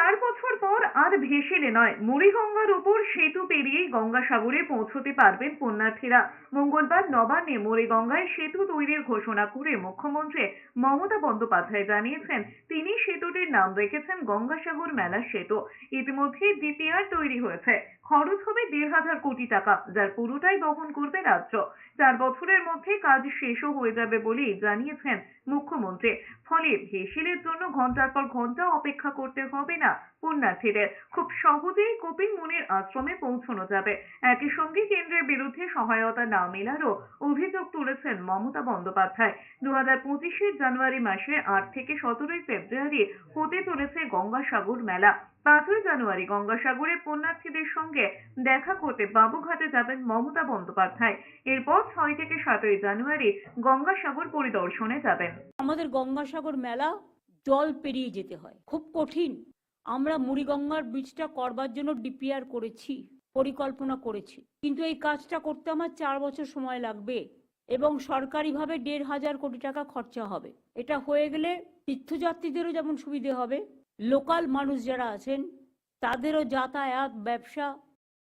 চার বছর পর আর ভেসেলে নয়। মুড়িগঙ্গার উপর সেতু পেরিয়েই গঙ্গাসাগরে পৌঁছতে পারবেন পুণ্যার্থীরা। মঙ্গলবার নবান্নে মুড়িগঙ্গায় সেতু তৈরির ঘোষণা করে মুখ্যমন্ত্রী মমতা বন্দ্যোপাধ্যায় জানিয়েছেন, তিনি সেতুটির নাম রেখেছেন গঙ্গাসাগর মেলা সেতু। ইতিমধ্যে ডিপিআর তৈরি হয়েছে। খরচ হবে দেড় হাজার কোটি টাকা, যার পুরোটাই বহন করবে রাজ্য। চার বছরের মধ্যে কাজ শেষও হয়ে যাবে বলেই জানিয়েছেন মুখ্যমন্ত্রী। ফলে ভেসেলের জন্য ঘণ্টার পর ঘণ্টা অপেক্ষা করতে হবে না পুণ্যার্থীদের। খুব সহজেই কপিল মুনির আশ্রমে পৌঁছানো যাবে। একই সঙ্গে কেন্দ্রের বিরুদ্ধে সহায়তা না মেলারও অভিযোগ তুলেছেন মমতা বন্দ্যোপাধ্যায়। দু হাজার পঁচিশের জানুয়ারি মাসে আট থেকে সতেরোই ফেব্রুয়ারি হতে চলেছে গঙ্গাসাগর মেলা। পাঁচই জানুয়ারি গঙ্গাসাগরে পুণ্যার্থীদের সঙ্গে দেখা করতে বাবুঘাটে যাবেন মমতা বন্দ্যোপাধ্যায়। এরপর ছয় থেকে সাতই জানুয়ারি গঙ্গাসাগর পরিদর্শনে যাবেন। আমাদের গঙ্গাসাগর মেলা জল পেরিয়ে যেতে হয়। খুব কঠিন। আমরা মুড়িগঙ্গার ব্রিজটা করবার জন্য ডিপিআর করেছি। পরিকল্পনা করেছি। কিন্তু এই কাজটা করতে আমার চার বছর সময় লাগবে এবং সরকারিভাবে দেড় হাজার কোটি টাকা খরচা হবে। এটা হয়ে গেলে তীর্থযাত্রীদেরও যেমন সুবিধে হবে, লোকাল মানুষ যারা আছেন, তাদেরও যাতায়াত, ব্যবসা